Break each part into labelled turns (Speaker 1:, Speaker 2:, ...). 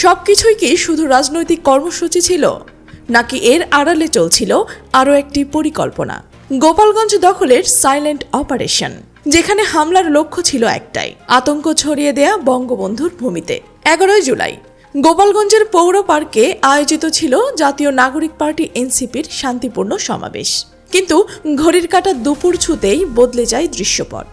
Speaker 1: সবকিছুই কি শুধু রাজনৈতিক কর্মসূচি ছিল? নাকি এর আড়ালে চলছিল আরও একটি পরিকল্পনা? গোপালগঞ্জ দখলের সাইলেন্ট অপারেশন, যেখানে হামলার লক্ষ্য ছিল একটাই, আতঙ্ক ছড়িয়ে দেয়া বঙ্গবন্ধুর ভূমিতে। এগারোই জুলাই, গোপালগঞ্জের পৌর পার্কে আয়োজিত ছিল জাতীয় নাগরিক পার্টি এনসিপির শান্তিপূর্ণ সমাবেশ। কিন্তু ঘড়ির কাটা দুপুর ছুতেই বদলে যায় দৃশ্যপট।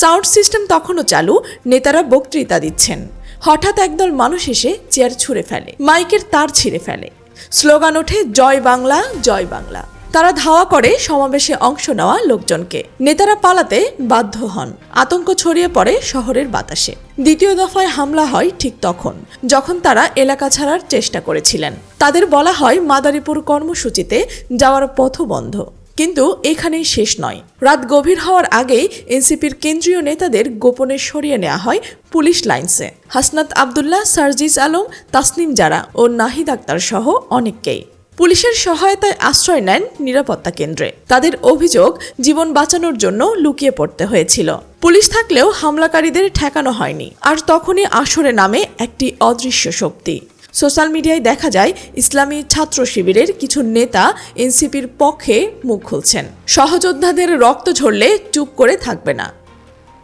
Speaker 1: সাউন্ড সিস্টেম তখনও চালু, নেতারা বক্তৃতা দিচ্ছেন। হঠাৎ একদল মানুষ এসে চেয়ার ছুঁড়ে ফেলে, মাইকের তার ছিঁড়ে ফেলে। স্লোগান ওঠে, জয় বাংলা জয় বাংলা। তারা ধাওয়া করে সমাবেশে অংশ নেওয়া লোকজনকে। নেতারা পালাতে বাধ্য হন। আতঙ্ক ছড়িয়ে পড়ে শহরের বাতাসে। দ্বিতীয় দফায় হামলা হয় ঠিক তখন, যখন তারা এলাকা ছাড়ার চেষ্টা করেছিলেন। তাদের বলা হয়, মাদারীপুর কর্মসূচিতে যাওয়ার পথ বন্ধ। কিন্তু এখানেই শেষ নয়। রাত গভীর হওয়ার আগেই এনসিপির কেন্দ্রীয় নেতাদের গোপনে সরিয়ে নেওয়া হয় পুলিশ লাইন্সে। হাসনাত আবদুল্লাহ, সার্জিস আলম, তাসনিম জারা ও নাহিদ আক্তার সহ অনেককেই। পুলিশের সহায়তায় আশ্রয় নেন নিরাপত্তা কেন্দ্রে। তাদের অভিযোগ জীবন বাঁচানোর জন্য লুকিয়ে পড়তে হয়েছিল। পুলিশ থাকলেও হামলাকারীদের ঠেকানো হয়নি। আর তখনই আসরে নামে একটি অদৃশ্য শক্তি। সোশ্যাল মিডিয়ায় দেখা যায় ইসলামী ছাত্র শিবিরের কিছু নেতা এনসিপির পক্ষে মুখ খুলছেন। সহযোদ্ধাদের রক্ত ঝরলে চুপ করে থাকবে না।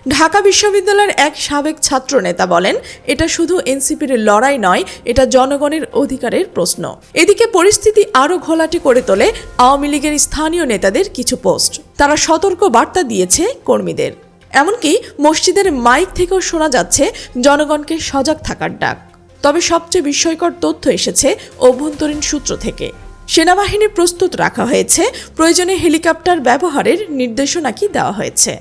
Speaker 1: ঢাকা বিশ্ববিদ্যালয়ের এক সাবেক ছাত্র নেতা বলেন, এটা শুধু এনসিপির লড়াই নয়, এটা জনগণের অধিকারের প্রশ্ন। এদিকে পরিস্থিতি আরও ঘোলাটে করে তোলে আওয়ামী লীগের স্থানীয় নেতাদের কিছু পোস্ট। তারা সতর্ক বার্তা দিয়েছে কর্মীদের। এমনকি মসজিদের মাইক থেকেও শোনা যাচ্ছে জনগণকে সজাগ থাকার ডাক। তবে সবচেয়ে বিস্ময়কর তথ্য এসেছে অভ্যন্তরীণ সূত্র থেকে। সেনাবাহিনী প্রস্তুত রাখা হয়েছে। প্রয়োজনে হেলিকপ্টার ব্যবহারের নির্দেশনা কি দেওয়া হয়েছে?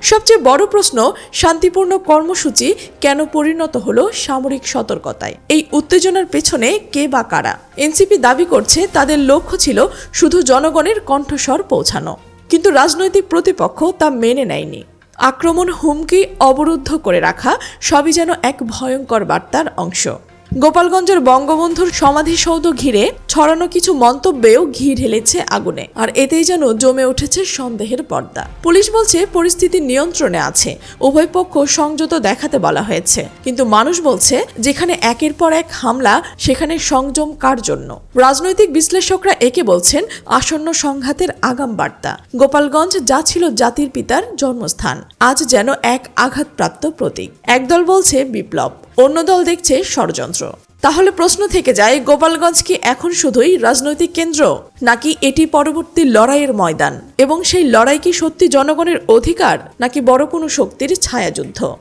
Speaker 1: সবচেয়ে বড় প্রশ্ন, শান্তিপূর্ণ কর্মসূচি কেন পরিণত হলো সামরিক সতর্কতায়? এই উত্তেজনার পেছনে কে বা কারা? এনসিপি দাবি করছে, তাদের লক্ষ্য ছিল শুধু জনগণের কণ্ঠস্বর পৌঁছানো। কিন্তু রাজনৈতিক প্রতিপক্ষ তা মেনে নেয়নি। আক্রমণ হুমকি অবরুদ্ধ করে রাখা সবই যেন এক ভয়ঙ্কর বার্তার অংশ। গোপালগঞ্জের বঙ্গবন্ধুর সমাধিসৌধ ঘিরে ছড়ানো কিছু মন্তব্যেও ঘি ঢেলেছে আগুনে, আর এতেই যেন জমে উঠেছে সন্দেহের পর্দা। পুলিশ বলছে, পরিস্থিতি নিয়ন্ত্রণে আছে, উভয় পক্ষ সংযত দেখাতে বলা হয়েছে। কিন্তু মানুষ বলছে, যেখানে একের পর এক হামলা, সেখানে সংযম কার জন্য? রাজনৈতিক বিশ্লেষকরা একে বলছেন, আসন্ন সংঘাতের আগাম বার্তা। গোপালগঞ্জ যা ছিল জাতির পিতার জন্মস্থান, আজ যেন এক আঘাতপ্রাপ্ত প্রতীক। একদল বলছে, বিপ্লব। অন্য দল দেখছে ষড়যন্ত্র। তাহলে প্রশ্ন থেকে যায়, গোপালগঞ্জ কি এখন শুধুই রাজনৈতিক কেন্দ্র, নাকি এটি পরবর্তী লড়াইয়ের ময়দান? এবং সেই লড়াই কি সত্যি জনগণের অধিকার, নাকি বড় কোনো শক্তির ছায়াযুদ্ধ?